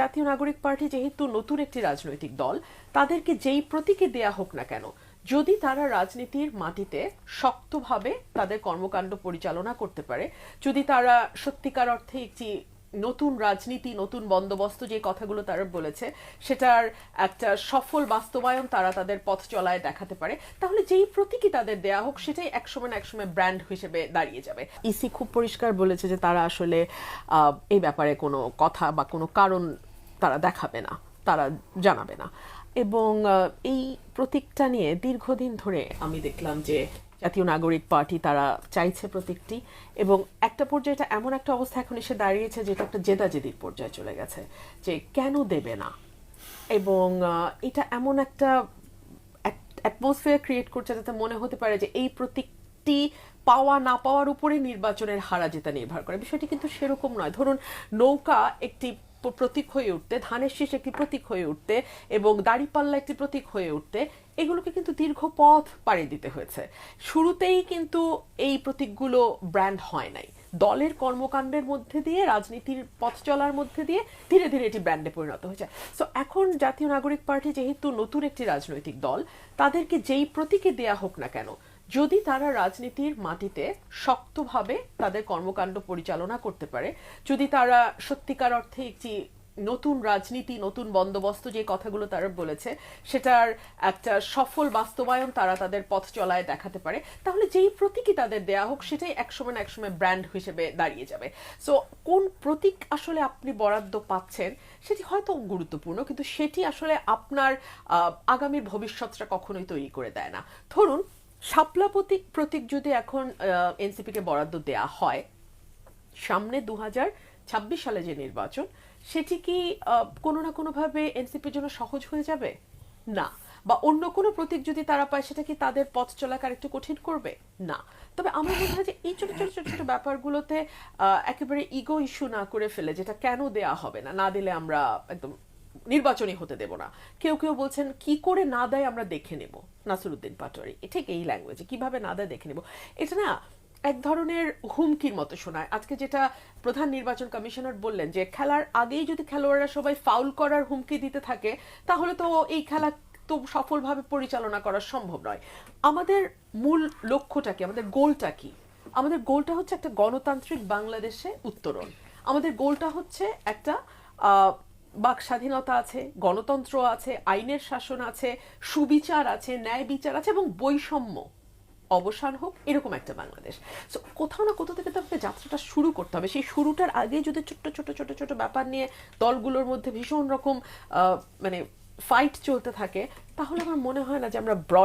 জাতীয় নাগরিক পার্টি যেহেতু নতুন একটি রাজনৈতিক দল, তাদেরকে যেই প্রতীকে দেয়া হোক না কেন, যদি তারা রাজনীতির মাটিতে শক্তভাবে তাদের কর্মকাণ্ড পরিচালনা করতে পারে, যদি তারা সত্যিকার অর্থে একটি নতুন রাজনীতি, নতুন বন্দোবস্ত যে কথাগুলো তারা বলেছে, সেটার একটা সফল বাস্তবায়ন তারা তাদের পথ চলায় দেখাতে পারে, তাহলে যেই প্রতীকই তাদের দেয়া হোক, সেটাই একসময় না একসময় ব্র্যান্ড হিসেবে দাঁড়িয়ে যাবে। ইসি খুব পরিষ্কার বলেছে যে তারা আসলে এই ব্যাপারে কোনো কথা বা কোনো কারণ তারা দেখাবে না, তারা জানাবে না। এবং এই প্রতীকটা নিয়ে দীর্ঘদিন ধরে আমি দেখলাম যে জাতীয় নাগরিক পার্টি তারা চাইছে প্রতীকটি এবং একটা পর্যায়ে এটা এমন একটা অবস্থা এখন এসে দাঁড়িয়েছে যেটা একটা জেদাজেদির পর্যায়ে চলে গেছে, যে কেন দেবে না? এবং এটা এমন একটা অ্যাটমসফিয়ার ক্রিয়েট করছে যাতে মনে হতে পারে যে এই প্রতীকটি পাওয়া না পাওয়ার উপরে নির্বাচনের হারা জেতা নির্ভর করে। বিষয়টি কিন্তু সেরকম নয়। ধরুন, নৌকা একটি প্রতীক হয়ে উঠতে, ধানের শীষ একটি প্রতীক হয়ে উঠতে এবং দাড়িপাল্লা একটি প্রতীক হয়ে উঠতে, এগুলোকে কিন্তু দীর্ঘ পথ পাড়ি দিতে হয়েছে। শুরুতেই কিন্তু এই প্রতীকগুলো ব্র্যান্ড হয় নাই। দলের কর্মকাণ্ডের মধ্যে দিয়ে, রাজনীতির পথ চলার মধ্যে দিয়ে ধীরে ধীরে এটি ব্র্যান্ডে পরিণত হয়েছে। সো এখন জাতীয় নাগরিক পার্টি যেহেতু নতুন একটি রাজনৈতিক দল, তাদেরকে যেই প্রতীকে দেয়া হোক না কেন যদি তারা রাজনীতির মাটিতে শক্তভাবে তাদের কর্মকাণ্ড পরিচালনা করতে পারে, যদি তারা সত্যিকার অর্থে একটি নতুন রাজনীতি, নতুন বন্দোবস্ত যে কথাগুলো তারা বলেছে, সেটার একটা সফল বাস্তবায়ন তারা তাদের পথ চলায় দেখাতে পারে, তাহলে যেই প্রতীকই তাদের দেয়া হোক, সেটাই একসময় না একসময় ব্র্যান্ড হিসেবে দাঁড়িয়ে যাবে। সো কোন প্রতীক আসলে আপনি বরাদ্দ পাচ্ছেন, সেটি হয়তো গুরুত্বপূর্ণ, কিন্তু সেটি আসলে আপনার আগামীর ভবিষ্যৎটা কখনোই তৈরি করে দেয় না। ধরুন শাপলা প্রতীক প্রতীক যদি এখন এনসিপিকে বরাদ্দ দেয়া হয়, সামনে দু ছাব্বিশ সালে যে নির্বাচন, সেটি কি কোনো না কোনোভাবে এনসিপির জন্য সহজ হয়ে যাবে? না। বা অন্য কোনো প্রতীক যদি তারা পায়, সেটা কি তাদের পথ চলাকে আরেকটু কঠিন করবে? না। তবে আমার মনে হয় যে এই ছোট ছোট ছোট ছোট ব্যাপারগুলোতে একেবারে ইগো ইস্যু না করে ফেলে, যেটা কেন দেয়া হবে না না দিলে আমরা একদম নির্বাচনী হতে দেব না। কেউ কেউ বলছেন, কি করে না দেয় আমরা দেখে নেব? নাসিরুদ্দিন পাটোয়ারি। ঠিক এই ল্যাঙ্গুয়েজে কীভাবে না দেয় দেখে নেব? এটা না এক ধরনের হুমকির মতো শোনায়। আজকে যেটা প্রধান নির্বাচন কমিশনার বললেন যে, খেলার আগেই যদি খেলোয়াড়রা সবাই ফাউল করার হুমকি দিতে থাকে, তাহলে তো এই খেলা তো সফলভাবে পরিচালনা করা সম্ভব নয়। আমাদের মূল লক্ষ্যটা কি? আমাদের গোলটা কি? আমাদের গোলটা হচ্ছে একটা গণতান্ত্রিক বাংলাদেশে উত্তরণ। আমাদের গোলটা হচ্ছে একটা বাক স্বাধীনতা আছে, গণতন্ত্র আছে, আইনের শাসন আছে, সুবিচার আছে, ন্যায় বিচার আছে এবং বৈষম্য। অবসান হোক, এরকম একটা বাংলাদেশ। সো কোথাও না কোথাও থেকে তো আপনাকে যাত্রাটা শুরু করতে হবে। সেই শুরুটার আগে যদি ছোট্ট ছোট ছোট ছোট ব্যাপার নিয়ে দলগুলোর মধ্যে ভীষণ রকম মানে ফাইট চলতে থাকে, তাহলে আমার মনে হয় না যে আমরা ব্রড